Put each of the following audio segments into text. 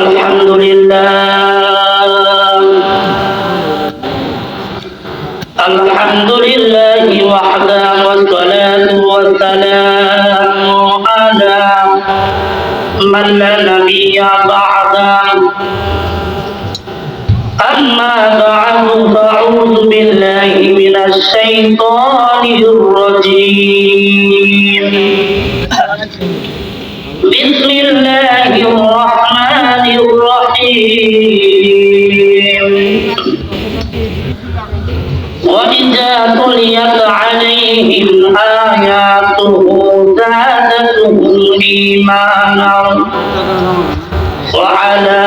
الحمد لله. الحمد لله وحده والصلاة والسلام على من لا نبي بعده. أما بعد فأعوذ بالله من الشيطان الرجيم. بسم الله وإذا تليت عليهم آياته زادتهم إيمانا وعلى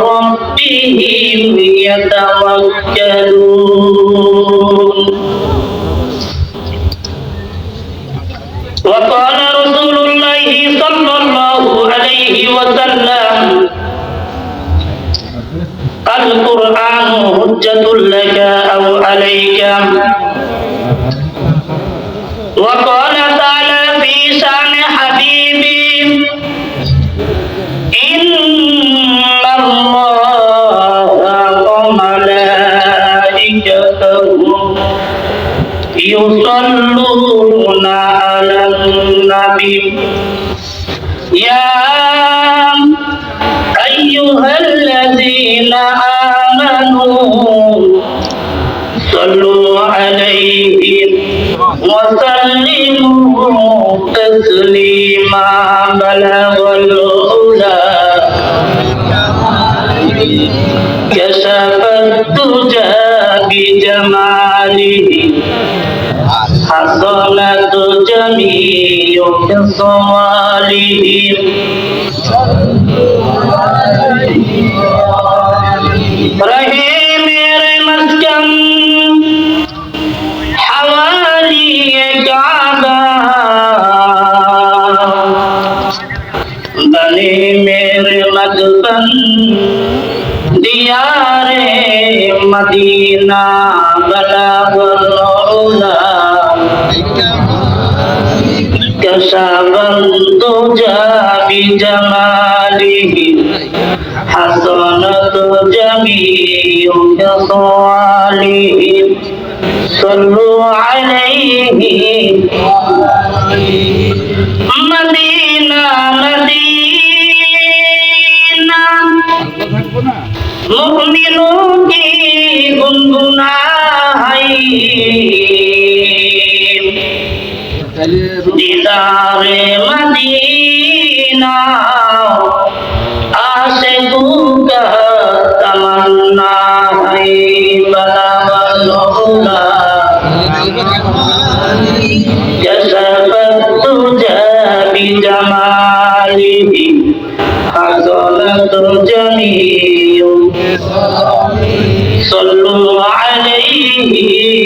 ربهم يتوكلون হুজ্জাতুল লাকা بلغ الأولى كشف الدجى بجماله حصلت جميع خصاله مدینہ بلا والعلا كشف الدجى بجماله حسنت جميع خصاله Medina आसे का तमन्ना है बला बलोगा जसबत तुझे भी जमाली हजरत जमी सल्लल्लाहु अलैहि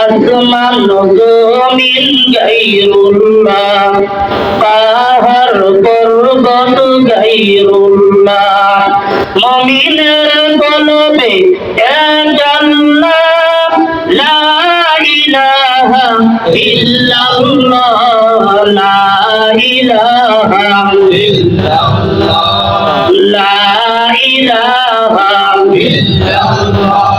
আসমান জমিন গাইরুল্লাহ, পাহাড় পর্বত গাইরুল্লাহ, মমিনের কলবে এক আল্লাহ লা ইলাহা ইল্লাল্লাহ, লা ইলাহা ইল্লাল্লাহ।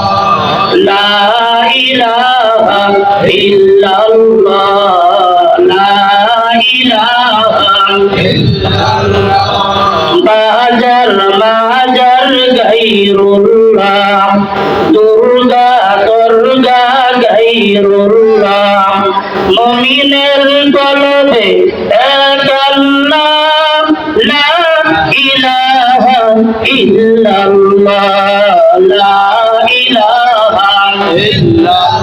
illallah la ilaha majar majar gairullah durga durga gairullah মমিনের কলবে এক আল্লাহ লা ইলাহা ইল্লাল্লাহ লা ইলাহা ইল্লাল্লাহ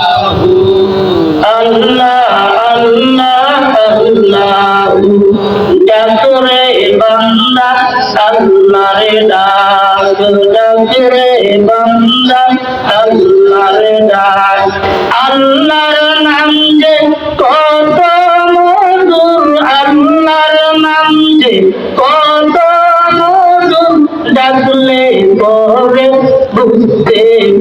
আল্লাহ ডাকরে বান্দা আল্লাহরে ডাক ডাকরে বান্দা আল্লাহরে ডাক আল্লাহর নাম যে কত মধুর আল্লাহর নাম যে কত মধুর ডাকলে পরে বুঝতে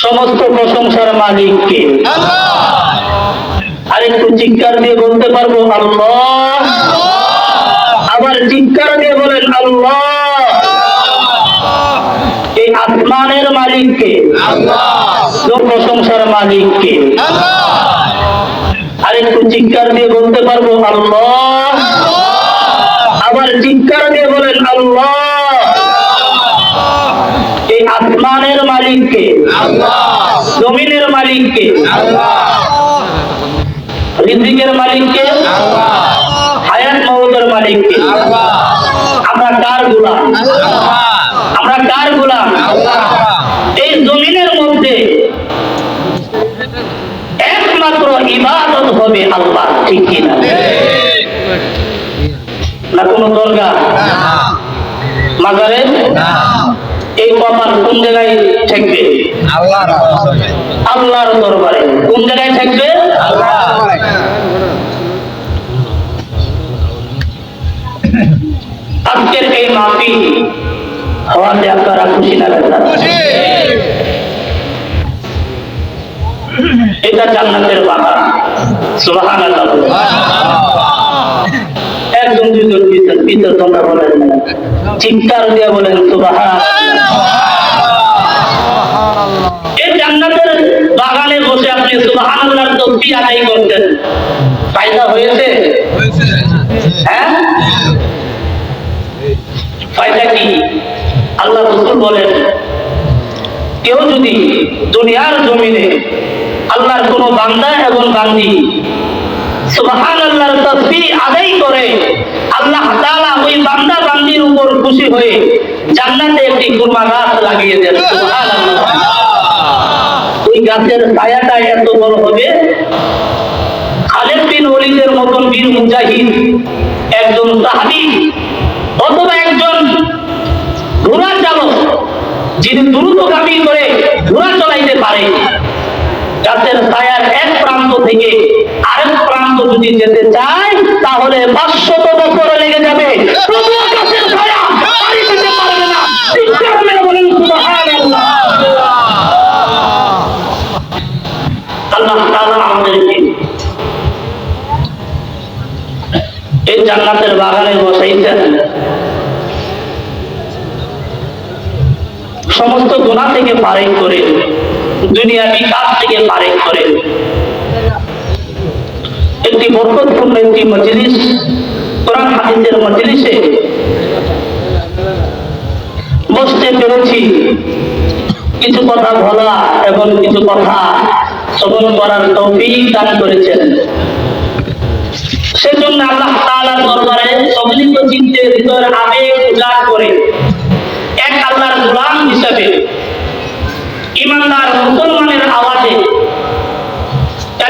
সমস্ত প্রশংসার মালিককে আরেকটু চিৎকার দিয়ে বলতে পারব আল্লাহ। আবার চিৎকার দিয়ে বলেন আল্লাহ। আসমানের মালিককে। প্রশংসার মালিককে। আরেকটু চিৎকার দিয়ে বলতে পারব আল্লাহ। আবার চিৎকার দিয়ে বলেন আল্লাহ। এই আসমানের মালিককে। জমিনের মালিককে। ঋদ্রিকের মালিককে। হায়াত মহতের মালিককে। আমরা কার গুলাম? আমরা কার গুলাম? এই জমিনের মধ্যে একমাত্র ইবাদত হবে আল্লাহ ঠিক কিনা না? কোনো দরগা? মাজারে? এই কপাল কোন জায়গায় থাকবে? আল্লাহর দরবারে। কোন জায়গায় থাকবে? আজকের এই মাফি হওয়াতে আপনারা খুশি না? এটা জান্নাতের বাগান। সুবহান একজন দুজন তোমরা বলেন। না। চিৎকার দিয়ে বলেন সুবহান এই জান্নাতের বাগানে বসে আপনি সুবহান আল্লাহর তসবিহ আদায় করতেন। ফায়দা হয়েছে। হ্যাঁ? ফায়দা কি আল্লাহ রসুল বলেন, কেউ যদি দুনিয়ার জমিনে আল্লাহর কোন বান্দা এবং বান্দি আল্লাহর তসবিহ আদায় করে, আল্লাহ তাআলা ওই বান্দা বান্দির উপর খুশি হয়ে জান্নাতে একটি কুরমা গাছ লাগিয়ে দেন, সুবহানাল্লাহ। ওই গাছের ছায়াটা এত বড় হবে, খালেদ বিন ওলিদের মতন বীর মুজাহিদ একজন সাহাবী, অথবা চালক যিনি দ্রুতগামী করে ঘোড়া চলাইতে পারে গাছের ছায়ার এক প্রান্ত থেকে আরেক প্রান্ত যদি যেতে চায়, তাহলে পাঁচশত বছর লেগে যাবে। গাছের বরকতপূর্ণ একটি মজলিস, কোরআন হাদিসের মজলিসে। বসতে পেরেছি, কিছু কথা বলা এবং কিছু কথা শ্রবণ করার তৌফিক দান করেছেন। সেজন্য আল্লাহ তাআলার দরবারে সম্মিলিত চিত্তে হৃদয়ের আবেগ উজাড় করে এক আল্লাহর গোলাম হিসাবে ইমানদার মুসলমানের আওয়াজে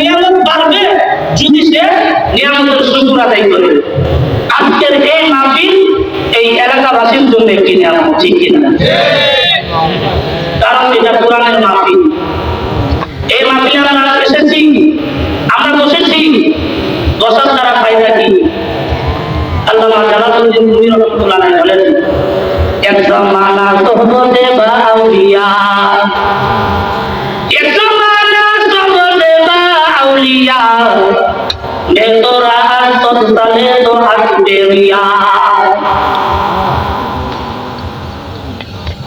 নিয়ামত বাড়বে যদি সে নিয়ামতের শুকুর আদায় করে। আজকের এই মাহফিল এই এলাকাবাসীর জন্য একটি নিয়ামত, ঠিক কিনা? কারণ এটা কোরআনের মাহফিল। এই মাহফিলে আমরা এসেছি, আমরা বসেছি। বসার দ্বারা ফায়দা কি? আল্লামা জালালউদ্দিন রুমি রহমাতুল্লাহ বলেন এক জামানা সোহবতে আউলিয়া। আউলিয়া নে তোরা সত্তালে তো হাসবে রিয়া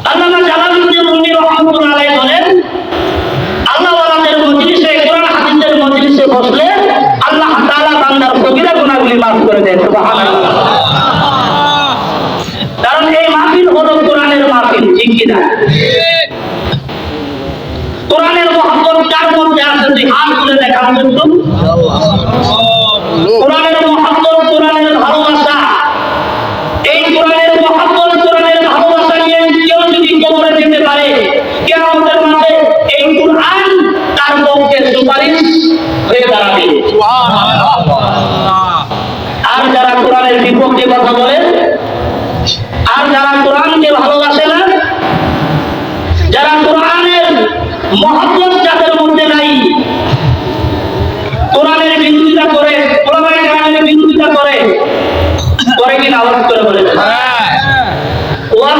আল্লামা জালালউদ্দিন রুমি রহমাতুল্লাহ আল্লাহ আল্লাহ কারণ এই মাহফিল হলো কোরআনের মাহফিল ঠিক কি কার মধ্যে আছে তুই হাত তুলে দেখান কিন্তু কোরআনের মহব্বত কোরআনের ভালোবাসা। এই কোরআনের মহব্বত কোরআনের ভালোবাসা নিয়ে কেউ যদি কবরে যেতে পারে কিয়ামতের মাঠে এই কোরআন তার পক্ষে সুপারিশ হয়ে দাঁড়াবে। আর যারা কোরআনের বিপক্ষে কথা বলে আর যারা কোরআনকে ভালোবাসে না যারা কোরআনের মহব্বত যাদের মধ্যে নাই কোরআনের বিরোধিতা করে কোরআনের কোরআনের বিরোধিতা করে করে কিনা আওয়াজ করে বলে ওয়াজ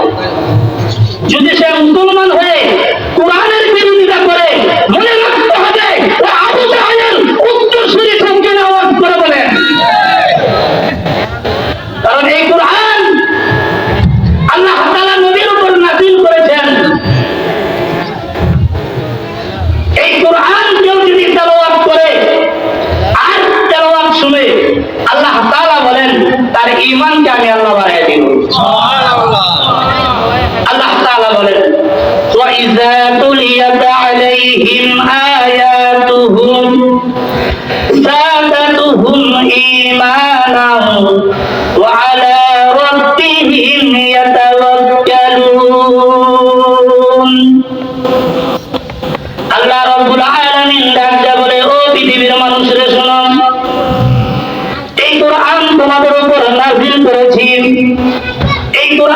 যদি সে মুসলমান হয়ে কোরআনের বিরোধিতা করে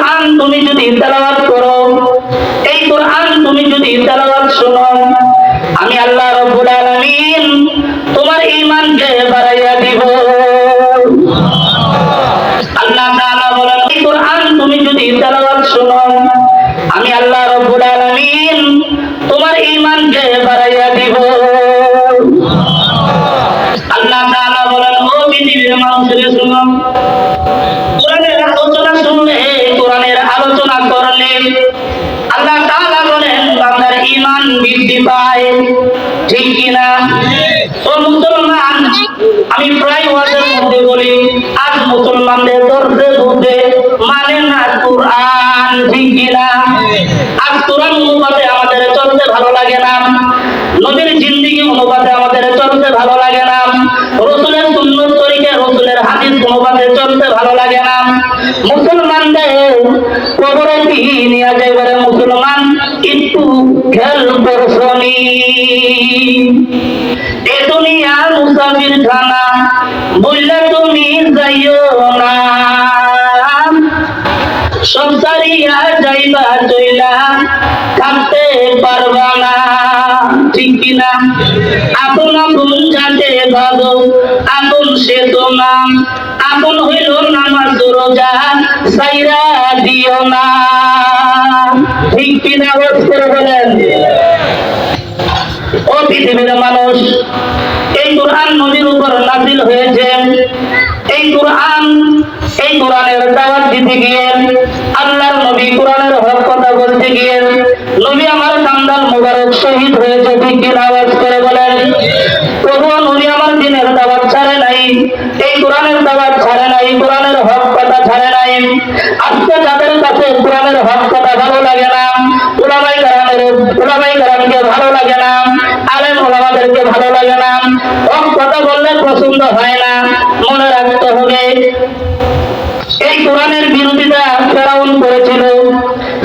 কোরআন তুমি যদি তেলাওয়াত মুসলমান আমি প্রায় ওয়াজের মধ্যে বলি আজ মুসলমানদের দর্শে বুঝে মানে না কোরআন ঠিক আজ কোরআন অনুপাতে আমাদের চলতে ভালো লাগে না জিন্দিগি অনুপাতে আমাদের চলতে ভালো লাগে না রসুলের সুন্নত তরিকে রসুলের হাদিস অনুপাতে চলতে ভালো লাগে না মুসলমানদের কবরে নিয়ে যাইবারে মুসলমান? খেয়াল করছনি এ দুনিয়া মুসাফির খানা বললে তুমি না। সংসারিয়া যাইবা চইলা থাকতে পারবা না। ঠিক কিনা আপন আপন যাতে ভালো আপন সে তো নাম আপন হইল নামাজ রোজা, সাইরা দিও না। কিনা আওয়াজ করে বলেন, ও পৃথিবীর মানুষ, এই কোরআন নবীর উপর নাজিল হয়েছে এই কোরআন, এই কোরআনের দাওয়াত দিতে গিয়ে আল্লাহর নবী কোরআনের হক কথা বলতে গিয়ে নবী আমার কান্দাল মোবারক শহীদ হয়েছে, ঠিক কিনা আওয়াজ করে বলেন? প্রভু নবী আমার দিনের দাওয়াত ছাড়ে নাই, এই কোরআনের দাওয়াত ছাড়ে নাই। ওলামাই কারামকে ভালো লাগে না, আলেম ওলামাদেরকে ভালো লাগে না হক কথা বললে পছন্দ হয় না, মনে রাখতে হবে। এই কোরআনের বিরোধিতা ফেরাউন করেছিল,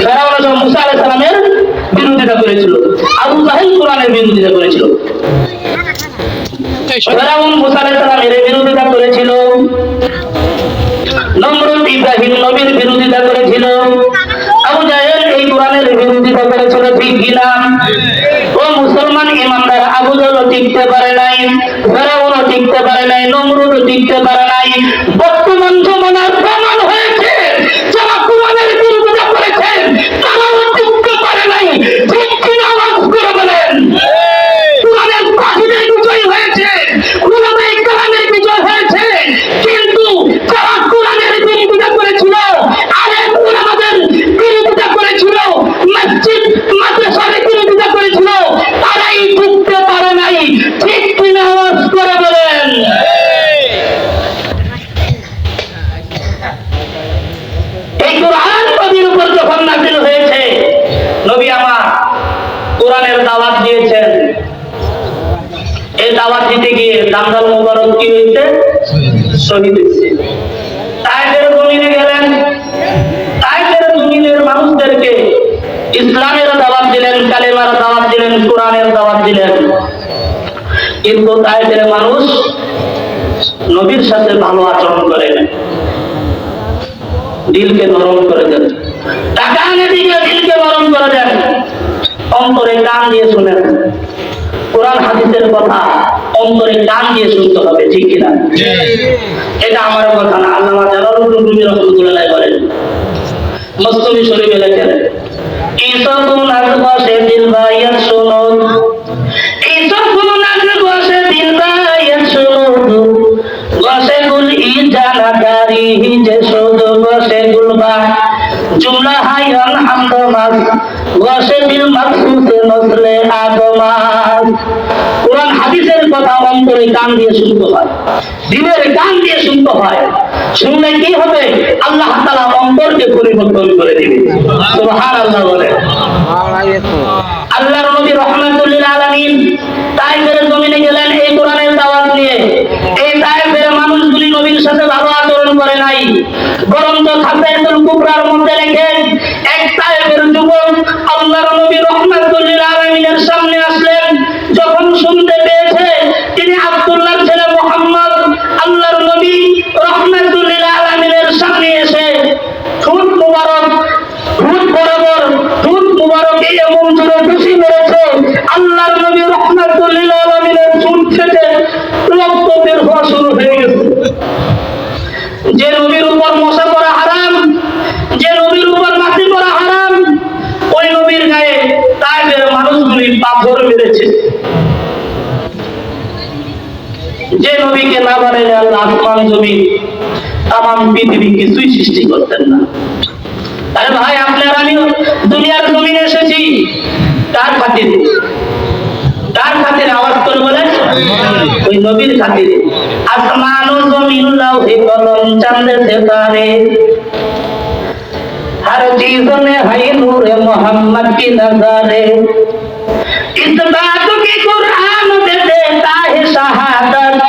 ফেরাউন হচ্ছে মুসা আলাইহিস সালামের বিরোধিতা করেছিল, আবু জাহেল কোরআনের বিরোধিতা করেছিল। ফেরাউন, মুসা আলাইহিস সালামের বিরোধিতা করেছিল, নমরুদ ইব্রাহিম নবীর বিরোধিতা করেছিল কিনা ও মুসলমান ইমানদার আবু টিকতে পারে নাই, ফেরাউনও টিকতে পারে নাই, নমরুদও টিকতে পারে নাই। বর্তমান গিয়ে মোবারক কি হয়েছে শহীদ হয়েছে তাইদের জমিনে গেলেন। তাইদের জমিনের মানুষদেরকে ইসলামের দাওয়াত দিলেন, কালেমার দাওয়াত দিলেন, কোরআনের দাওয়াত দিলেন। কিন্তু তাইদের মানুষ নবীর সাথে ভালো আচরণ করে না দিলকে নরম করে দেন। টাকা আনে দিকে দিলকে নরম করে দেন। অন্তরে কান দিয়ে শুনেন। কোরআন, হাদিসের কথা অন্তরে কান দিয়ে শুনতে হবে ঠিক কিনা? এটা আমার কথা না। আল্লামা জালালুদ্দিন রুমি রহমতুল্লাহ বলেন। মস্তমি শরীফে লেখেন ইসকুন আজ বসে দিল ভাইয়ার শুনুন ইসকুন আজ বসে দিল ভাইয়ার শুনুন বসে গুল ই জানাকারি যে শুধু গুল কান দিয়ে শুনতে হয় শুনলে কি হবে আল্লাহ তাআলা পরিবর্তন করে দিবে তাইফের জমিনে গেলেন এই কোরআনের দাওয়াত নিয়ে এই তাইফের মানুষগুলি নবীর সাথে ভালো আচরণ করে নাই বরং তো খাতায়তুল কুকুরার মধ্যে লেখেন জমি তাম পৃথিবী কিছুই সৃষ্টি করতেন না আরে ভাই আপনার আমি দুনিয়ার জমিনে এসেছি কার খাতিরে কার খাতিরে আওয়াজ করে বলেন ওই নবীর খাতিরে আসমান ও জমিন লাউহে কলম চাঁদে সেতারে हर चीज में है नूर मोहम्मद की नजारे इस बात की कुरान दे देता है शहादत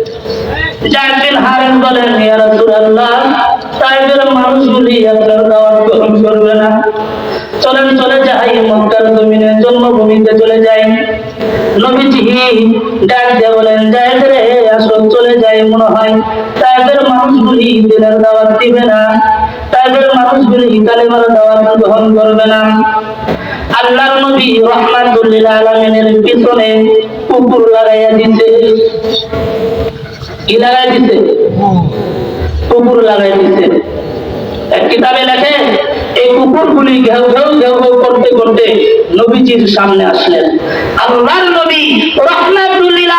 জাকির হারেন বলেন, ইয়া রাসূলুল্লাহ তাইদের মানুষগুলি আপনার দাওয়াত গ্রহণ করবে না, চলেন, চলে যাই, মক্কার জমিনে, জন্মভূমিতে চলে যাই। নবীজি ডাক দিয়ে বলেন যায় রে আসো চলে যায় মনে হয় তাদের মানুষগুলি দিনের দাওয়াত দিবে না তাদের মানুষগুলি কালেমার দাওয়াত গ্রহণ করবে না। আল্লাহর নবী রহমাতুল্লিল আলমিনের পিছনে কুকুর লাগাইয়া দিছে। কি লাগাই দিছে? কুকুর লাগাই দিছে। এক কিতাবে লেখে, এই কুকুরগুলি ঘেউ ঘেউ ঘেউ ঘেউ করতে করতে নবীজির সামনে আসলেন। আল্লাহর নবী রহমাতুল্লিল